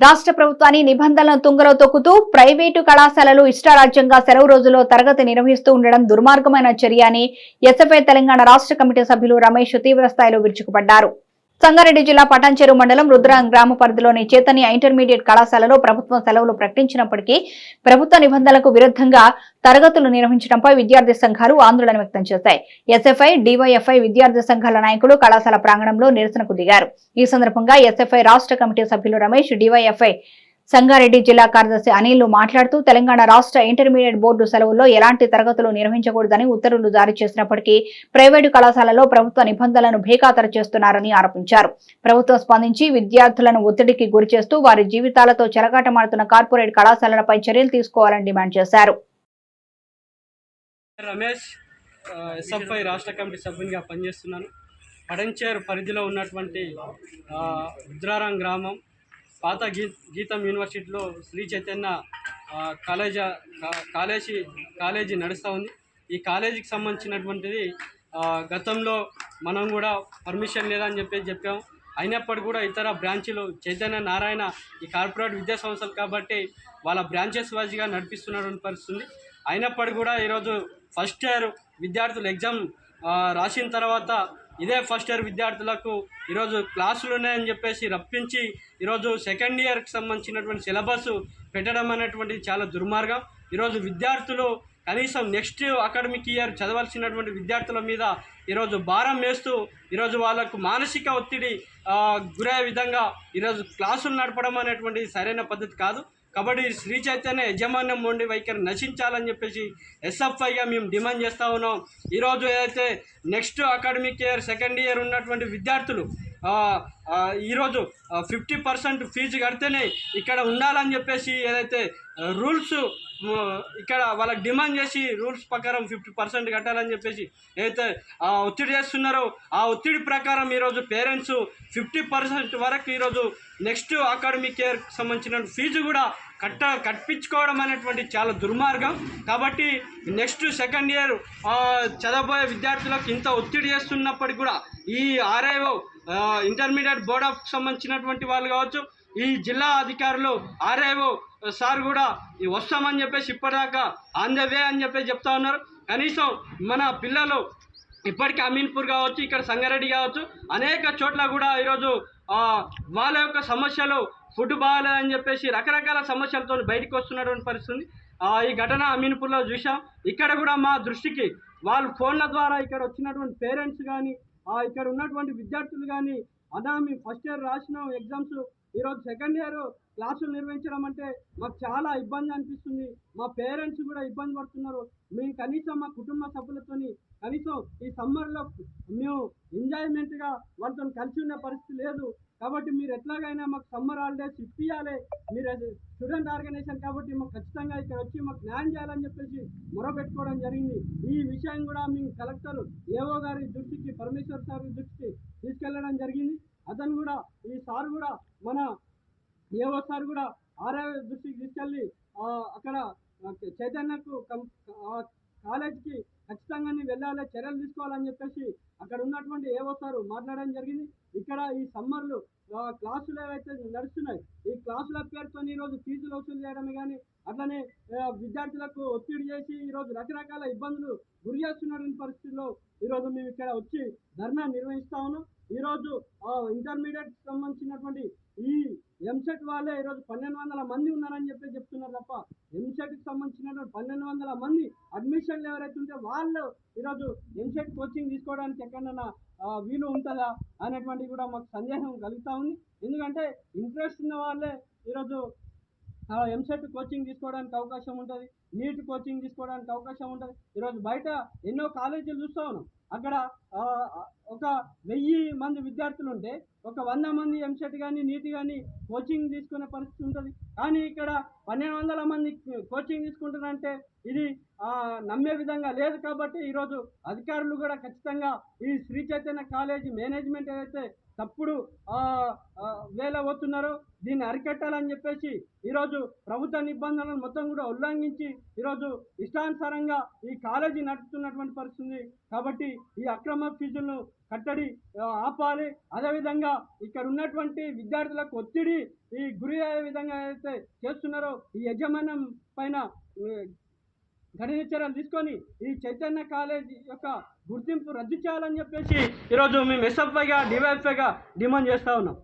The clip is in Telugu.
రాష్ట్ర ప్రభుత్వాన్ని నిబంధనలను తుంగలో తొక్కుతూ ప్రైవేటు కళాశాలలు ఇష్టారాజ్యంగా సెలవు రోజుల్లో తరగతి నిర్వహిస్తూ ఉండడం దుర్మార్గమైన చర్య అని ఎస్ఎఫ్ఐ తెలంగాణ రాష్ట్ర కమిటీ సభ్యులు రమేష్ తీవ్ర స్థాయిలో విరుచుకుపడ్డారు. సంగారెడ్డి జిల్లా పటాన్చెరు మండలం రుద్రం గ్రామ పరిధిలోని చైతన్య ఇంటర్మీడియట్ కళాశాలలో ప్రభుత్వం సెలవులు ప్రకటించినప్పటికీ ప్రభుత్వ నిబంధనలకు విరుద్ధంగా తరగతులు నిర్వహించడంపై విద్యార్థి సంఘాలు ఆందోళన వ్యక్తం చేశాయి. ఎస్ఎఫ్ఐ డివైఎఫ్ఐ విద్యార్థి సంఘాల నాయకులు కళాశాల ప్రాంగణంలో నిరసనకు దిగారు. ఈ సందర్భంగా ఎస్ఎఫ్ఐ రాష్ట్ర కమిటీ సభ్యులు రమేష్ డివైఎఫ్ఐ సంగారెడ్డి జిల్లా కార్యదర్శి అనిల్ మాట్లాడుతూ తెలంగాణ రాష్ట్ర ఇంటర్మీడియట్ బోర్డు సెలవుల్లో ఎలాంటి తరగతులు నిర్వహించకూడదని ఉత్తర్వులు జారీ చేసినప్పటికీ ప్రైవేటు కళాశాలలో ప్రభుత్వ నిబంధనలను భేఖాతరు చేస్తున్నారని ఆరోపించారు. ప్రభుత్వం స్పందించి విద్యార్థులను ఒత్తిడికి గురిచేస్తూ వారి జీవితాలతో చెలగాటమాడుతున్న కార్పొరేట్ కళాశాలలపై చర్యలు తీసుకోవాలని డిమాండ్ చేశారు. రమేష్ ఎస్ఎఫ్ఐ రాష్ట్ర కమిటీ సభ్యునిగా పనిచేస్తున్నాను. పడంచేరు పరిధిలో ఉన్నటువంటి రుద్రారం గ్రామం పాత గీ గీతం యూనివర్సిటీలో శ్రీ చైతన్య ఆ, కాలేజీ కాలేజీ కాలేజీ నడుస్తూ ఉంది. ఈ కాలేజీకి సంబంధించినటువంటిది గతంలో మనం కూడా పర్మిషన్ లేదని చెప్పేసి చెప్పాము అయినప్పటికీ కూడా ఇతర బ్రాంచీలు చైతన్య నారాయణ ఈ కార్పొరేట్ విద్యా సంస్థలు కాబట్టి వాళ్ళ బ్రాంచెస్ వైజ్గా నడిపిస్తున్నటువంటి పరిస్థితుంది. అయినప్పటికీ కూడా ఈరోజు ఫస్ట్ ఇయర్ విద్యార్థులు ఎగ్జామ్ రాసిన తర్వాత ఇదే ఫస్ట్ ఇయర్ విద్యార్థులకు ఈరోజు క్లాసులు ఉన్నాయని చెప్పేసి రప్పించి ఈరోజు సెకండ్ ఇయర్కి సంబంధించినటువంటి సిలబస్ పెట్టడం అనేటువంటిది చాలా దుర్మార్గం. ఈరోజు విద్యార్థులు కనీసం నెక్స్ట్ అకాడమిక్ ఇయర్ చదవాల్సినటువంటి విద్యార్థుల మీద ఈరోజు భారం వేస్తూ ఈరోజు వాళ్ళకు మానసిక ఒత్తిడి గురయ్యే విధంగా ఈరోజు క్లాసులు నడపడం అనేటువంటిది సరైన పద్ధతి కాదు. కాబట్టి శ్రీ చైతన్య యజమాన్యం నుండి వైఖరి నశించాలని చెప్పేసి ఎస్ఎఫ్ఐగా మేము డిమాండ్ చేస్తూ ఉన్నాం. ఈరోజు ఏదైతే next academic year second year ఉన్నటువంటి విద్యార్థులు ఈరోజు ఫిఫ్టీ పర్సెంట్ ఫీజు కడితేనే ఇక్కడ ఉండాలని చెప్పేసి ఏదైతే రూల్స్ ఇక్కడ వాళ్ళకి డిమాండ్ చేసి రూల్స్ ప్రకారం ఫిఫ్టీ పర్సెంట్ కట్టాలని చెప్పేసి ఏదైతే ఆ, ఒత్తిడి చేస్తున్నారో ఆ ఒత్తిడి ప్రకారం ఈరోజు పేరెంట్స్ ఫిఫ్టీ పర్సెంట్ వరకు ఈరోజు నెక్స్ట్ అకాడమిక్ ఇయర్కి సంబంధించిన ఫీజు కూడా కట్ట కట్టించుకోవడం అనేటువంటి చాలా దుర్మార్గం. కాబట్టి నెక్స్ట్ సెకండ్ ఇయర్ చదవబోయే విద్యార్థులకు ఇంత ఒత్తిడి చేస్తున్నప్పటికీ కూడా ఈ ఆర్ఐఓ ఇంటర్మీడియట్ బోర్డ్ ఆఫ్ సంబంధించినటువంటి వాళ్ళు కావచ్చు ఈ జిల్లా అధికారులు ఆర్ఐఓ సార్ కూడా ఈ వస్తామని చెప్పేసి ఇప్పటిదాకా ఆన్ ద వే అని చెప్పేసి చెప్తా ఉన్నారు. కనీసం మన పిల్లలు ఇప్పటికీ అమీన్పూర్ కావచ్చు ఇక్కడ సంగారెడ్డి కావచ్చు అనేక చోట్ల కూడా ఈరోజు వాళ్ళ యొక్క సమస్యలు ఫుడ్ బాగాలేదని చెప్పేసి రకరకాల సమస్యలతో బయటకు వస్తున్నటువంటి పరిస్థితి. ఈ ఘటన అమీన్పూర్లో చూసాం ఇక్కడ కూడా మా దృష్టికి వాళ్ళు ఫోన్ల ద్వారా ఇక్కడ వచ్చినటువంటి పేరెంట్స్ కానీ ఇక్కడ ఉన్నటువంటి విద్యార్థులు కానీ అన్నా మేము ఫస్ట్ ఇయర్ రాసిన ఎగ్జామ్స్ ఈరోజు సెకండ్ ఇయర్ క్లాసులు నిర్వహించడం అంటే మాకు చాలా ఇబ్బంది అనిపిస్తుంది. మా పేరెంట్స్ కూడా ఇబ్బంది పడుతున్నారు. మేము కనీసం మా కుటుంబ సభ్యులతోని కనీసం ఈ సమ్మర్లో మేము ఎంజాయ్మెంట్గా వాళ్ళతో కలిసి ఉన్న పరిస్థితి లేదు. కాబట్టి మీరు ఎట్లాగైనా మాకు సమ్మర్ హాలిడేస్ ఇప్పియాలి మీరు అది స్టూడెంట్ ఆర్గనైజేషన్ కాబట్టి మాకు ఖచ్చితంగా ఇక్కడ వచ్చి మాకు న్యాయం చేయాలని చెప్పేసి మొరపెట్టుకోవడం జరిగింది. ఈ విషయం కూడా మేము కలెక్టర్ ఏవో గారి దృష్టికి పరమేశ్వర్ సార్ దృష్టికి తీసుకెళ్ళడం జరిగింది. అతను కూడా ఈ సార్ కూడా మన ఏఓ సార్ కూడా ఆర్ఐ దృష్టికి తీసుకెళ్ళి అక్కడ చైతన్యకు కం కాలేజీకి ఖచ్చితంగా వెళ్ళాలి చర్యలు తీసుకోవాలని చెప్పేసి అక్కడ ఉన్నటువంటి ఏవో సార్ మాట్లాడడం జరిగింది. ఇక్కడ ఈ సమ్మర్లు క్లాసులు ఏవైతే నడుస్తున్నాయి ఈ క్లాసుల పేరుతో ఈరోజు ఫీజులు వసూలు చేయడమే కానీ అట్లనే విద్యార్థులకు ఒత్తిడి చేసి ఈరోజు రకరకాల ఇబ్బందులు గురి చేస్తున్నటువంటి పరిస్థితుల్లో ఈరోజు మేము ఇక్కడ వచ్చి ధర్నా నిర్వహిస్తా ఉన్నాం. ఈరోజు ఇంటర్మీడియట్ సంబంధించినటువంటి ఈ ఎంసెట్ వాళ్ళే ఈరోజు పన్నెండు వందల మంది ఉన్నారని చెప్పి చెప్తున్నారు తప్ప ఎంసెట్కి సంబంధించినటువంటి పన్నెండు వందల మంది అడ్మిషన్లు ఎవరైతే ఉంటే వాళ్ళు ఈరోజు ఎంసెట్ కోచింగ్ తీసుకోవడానికి ఎక్కడన్నా వీలు ఉంటుందా అనేటువంటి కూడా మాకు సందేహం కలుగుతూ ఉంది. ఎందుకంటే ఇంట్రెస్ట్ ఉన్న వాళ్ళే ఈరోజు ఎంసెట్ కోచింగ్ తీసుకోవడానికి అవకాశం ఉంటుంది నీట్ కోచింగ్ తీసుకోవడానికి అవకాశం ఉంటుంది. ఈరోజు బయట ఎన్నో కాలేజీలు చూస్తూ ఉన్నాం. అక్కడ ఒక వెయ్యి మంది విద్యార్థులు ఉంటే ఒక వంద మంది ఎంసెట్ కానీ నీట్ కానీ కోచింగ్ తీసుకునే పరిస్థితి ఉంటుంది. కానీ ఇక్కడ పన్నెండు వందల మంది కోచింగ్ తీసుకుంటున్నారంటే ఇది నమ్మే విధంగా లేదు కాబట్టి ఈరోజు అధికారులు కూడా ఖచ్చితంగా ఈ శ్రీ చైతన్య కాలేజీ మేనేజ్మెంట్ ఏదైతే తప్పుడు వేల పోతున్నారో దీన్ని అరికట్టాలని చెప్పేసి ఈరోజు ప్రభుత్వ నిబంధనలను మొత్తం కూడా ఉల్లంఘించి ఈరోజు ఇష్టానుసారంగా ఈ కాలేజీ నడుపుతున్నటువంటి పరిస్థితి కాబట్టి ఈ అక్రమ ఫీజులను కట్టడి ఆపాలి. అదేవిధంగా ఇక్కడ ఉన్నటువంటి విద్యార్థులకు ఒత్తిడి ఈ గురి అయ్యే విధంగా అయితే చేస్తున్నారో ఈ యజమానం పైన కఠిన చర్యలు తీసుకొని ఈ చైతన్య కాలేజీ యొక్క గుర్తింపు రద్దు చేయాలని చెప్పేసి ఈరోజు మేము ఎస్ఎఫ్ఐగా డివైఎఫ్ఐగా డిమాండ్ చేస్తూ ఉన్నాం.